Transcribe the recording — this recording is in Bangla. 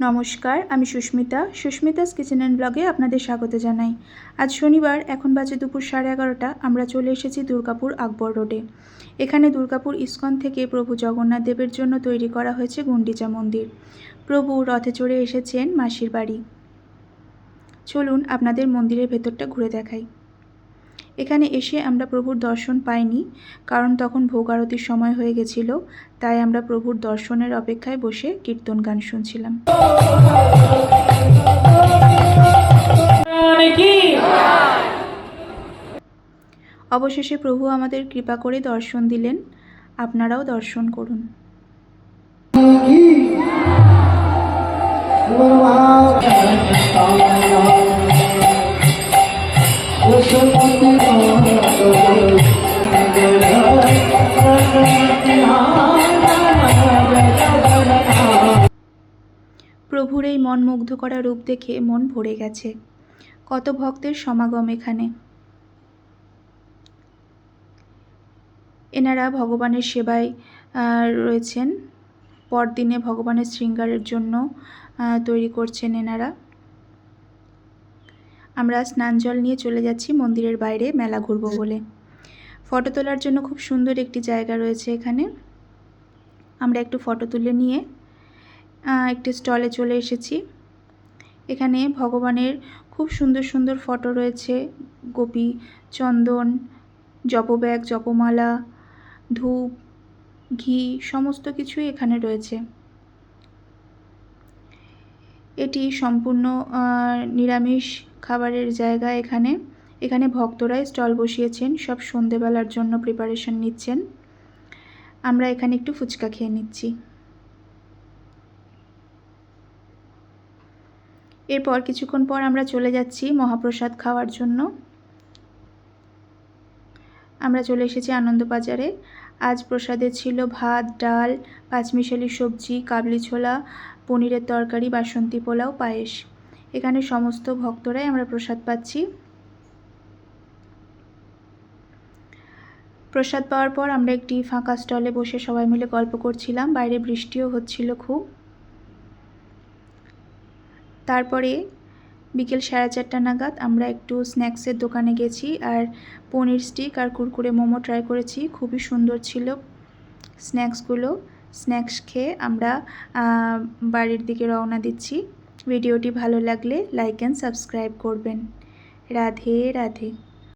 নমস্কার, আমি সুস্মিতা। সুস্মিতাস কিচেন অ্যান্ড ব্লগে আপনাদের স্বাগত জানাই। আজ শনিবার, এখন বাজে দুপুর সাড়ে এগারোটা। আমরা চলে এসেছি দুর্গাপুর আকবর রোডে। এখানে দুর্গাপুর ইস্কন থেকে প্রভু জগন্নাথ দেবের জন্য তৈরি করা হয়েছে গুন্ডিচা মন্দির। প্রভু রথে চড়ে এসেছেন মাসির বাড়ি। চলুন আপনাদের মন্দিরের ভেতরটা ঘুরে দেখাই। এখানে এসে আমরা প্রভুর দর্শন পাইনি, কারণ তখন ভোগ আরতির সময় হয়ে গেছিল, তাই আমরা প্রভুর দর্শনের অপেক্ষায় বসে কীর্তন গান শুনছিলাম। অবশেষে প্রভু আমাদের কৃপা করে দর্শন দিলেন, আপনারাও দর্শন করুন। প্রভুর এই মন মুগ্ধ করা রূপ দেখে মন ভরে গেছে। কত ভক্তের সমাগম এখানে। এনারা ভগবানের সেবায় রয়েছেন। পরদিনে ভগবানের শৃঙ্গারের জন্য তৈরি করছেন এনারা। আমরা স্নান জল নিয়ে চলে যাচ্ছি মন্দিরের বাইরে, মেলা ঘুরবো বলে। ফটো তোলার জন্য খুব সুন্দর একটি জায়গা রয়েছে এখানে। আমরা একটু ফটো তুলে নিয়ে একটি স্টলে চলে এসেছি। এখানে ভগবানের খুব সুন্দর সুন্দর ফটো রয়েছে। গোপী, চন্দন, জপব্যাগ, জপমালা, ধূপ, ঘি, সমস্ত কিছুই এখানে রয়েছে। এটি সম্পূর্ণ নিরামিষ খাবারের জায়গা এখানে। এখানে ভক্তরাই স্টল বসিয়েছেন, সব সন্ধেবেলার জন্য প্রিপারেশন নিচ্ছেন। আমরা এখানে একটু ফুচকা খেয়ে নিচ্ছি। এরপর কিছুক্ষণ পর আমরা চলে যাচ্ছি মহাপ্রসাদ খাওয়ার জন্য। আমরা চলে এসেছি আনন্দবাজারে। আজ প্রসাদে ছিল ভাত, ডাল, পাঁচমিশালি সবজি, কাবলি ছোলা, পনিরের তরকারি, বাসন্তী পোলাও, পায়েস। এখানে সমস্ত ভক্তরাই আমরা প্রসাদ পাচ্ছি। প্রসাদ পাওয়ার পর আমরা একটি ফাঁকা স্টলে বসে সবাই মিলে গল্প করছিলাম। বাইরে বৃষ্টিও হচ্ছিল খুব। তারপরে বিকেল সাড়ে চারটা নাগাদ আমরা একটু স্ন্যাক্সের দোকানে গেছি আর পনির স্টিক আর কুরকুরে মোমো ট্রাই করেছি। খুবই সুন্দর ছিল স্ন্যাক্সগুলো। স্ন্যাক্স খেয়ে আমরা বাড়ির দিকে রওনা দিচ্ছি। ভিডিওটি ভালো লাগলে লাইক অ্যান্ড সাবস্ক্রাইব করবেন। রাধে রাধে।